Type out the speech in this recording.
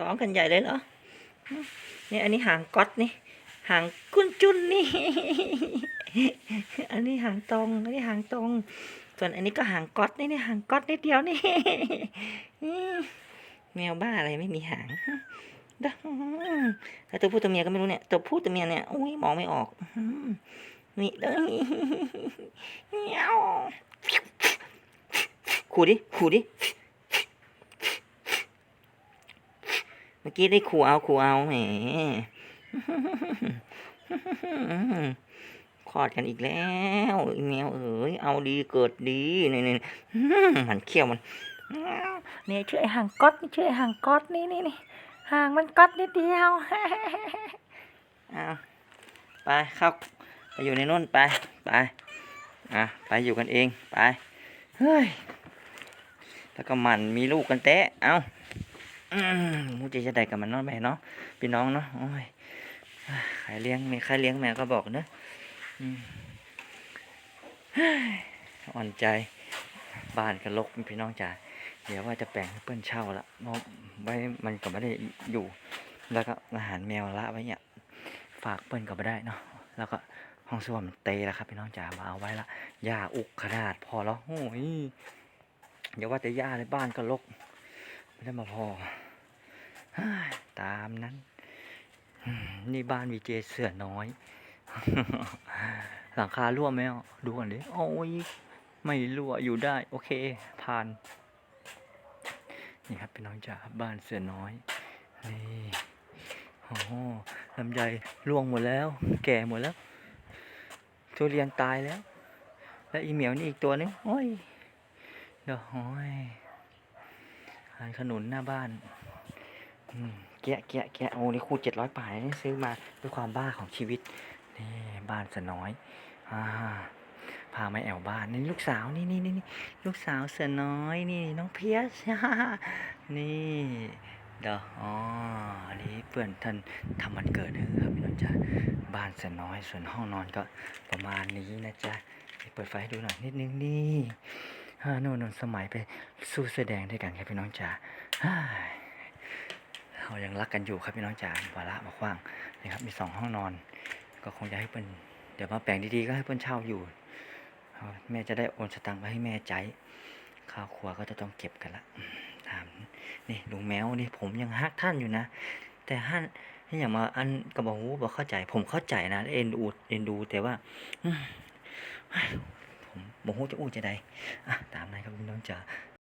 ร้องกันใหญ่เลยเหรอ นี่อันนี้หางก๊อตนี่ หางกุ้นจุนนี่ อันนี้หางตรง อันนี้หางตรง ส่วนอันนี้ก็หางก๊อตนี่นี่หางก๊อตนิดเดียวนี่ แมวบ้าอะไรไม่มีหางแล้วตัวผู้ตัวเมียก็ไม่รู้เนี่ย ตัวผู้ตัวเมียเนี่ย อุ้ยมองไม่ออก นี่เลยเมียวขู่ดิ ขู่ดิ เมื่อกี้ได้ขู่เอาขู่เอาแหมคลอดกันอีกแล้วไอ้แมวเอ๋ยเอาดีเกิดดีนี่นี่มันเขี้ยวมันเนี่ยช่วยห่างก๊อตนี่ช่วยห่างก๊อตนี่นี่นี่ห่างมันก๊อตนิดเดียวเอาไปเข้าไปอยู่ในนู่นไปไปอะไปอยู่กันเองไปเฮ้ยแล้วก็หมันมีลูกกันแตะเอาอื มมูจะจะได้กับมันเนาะแม่เนาะพี่น้องเนาะโอ้ยใครเลี้ยงแม่ใครเลี้ยงแม่ก็บอกเนอะอ่อนใจบ้านก็รกพี่น้องจ๋าเดี๋ยวว่าจะแปลงเพื่อนเช่าละเพราะไว้มันก็ไม่ได้อยู่ แล้วก็อาหารแมวละไว้เนี่ยฝากเปิ้นก็ไม่ได้เนาะแล้วก็ห้องส้วมเตะแล้วครับพี่น้องจ๋ามาเอาไว้ละหญ้าอุกขนาดพอแล้วโอ้ยอย่าว่าแต่หญ้าเลยบ้านก็รก ไม่ได้มาพอตามนั้น นี่บ้านวีเจเสือน้อย หลังคารั่วไหมดูก่อนดิโอ้ยไม่รั่วอยู่ได้ โอเค ผ่าน นี่ครับพี่น้องจ๋าบ้านเสือน้อย นี่โอ้โหลำไยร่วงหมดแล้ว แก่หมดแล้ว ทุเรียนตายแล้ว แล้วอีเหมียวนี่อีกตัวนึงโอ้ยเดี๋ยวโอ้ย หานขนุนหน้าบ้านแกะแกะแกะโอ้นี่คู่เจ็ดร้อยป่ายนี่ซื้อมาด้วยความบ้าของชีวิตนี่บ้านสน้อยอ่าพามาแอวบ้านนี่ลูกสาวนี่นี่นี่ลูกสาวเสือน้อยนี่น้องเพียสนี่เด้ออ๋ออันนี้เพื่อนท่านทำวันเกิดนะครับพี่น้องจ๊ะบ้านเสือน้อยส่วนห้องนอนก็ประมาณนี้นะจ๊ะเปิดไฟให้ดูหน่อยนิดนึงนี่ โน่นโน่นสมัยไปสู้แสอแดงด้วยกันครับพี่น้องจ๋าเรายังรักกันอยู่ครับพี่น้องจ๋าวาระมาขว้างนะครับ มีสองห้องนอน ก็คงจะให้เปิ้นเดี๋ยวมาแปลงดีๆก็ให้เปิ้นเช่าอยู่แม่จะได้โอนสตังค์ไปให้แม่ใจข้าวครัวก็จะต้องเก็บกันละถามนี่ลุงแมวนี่ผมยังฮักท่านอยู่นะ แต่ท่านท่อย่างมาอันกระบอกหูบอกเข้าใจ ผมเข้าใจนะเอ็นดูเอ็นดูแต่ว่า อืมผมบอกหูจะอู้จะ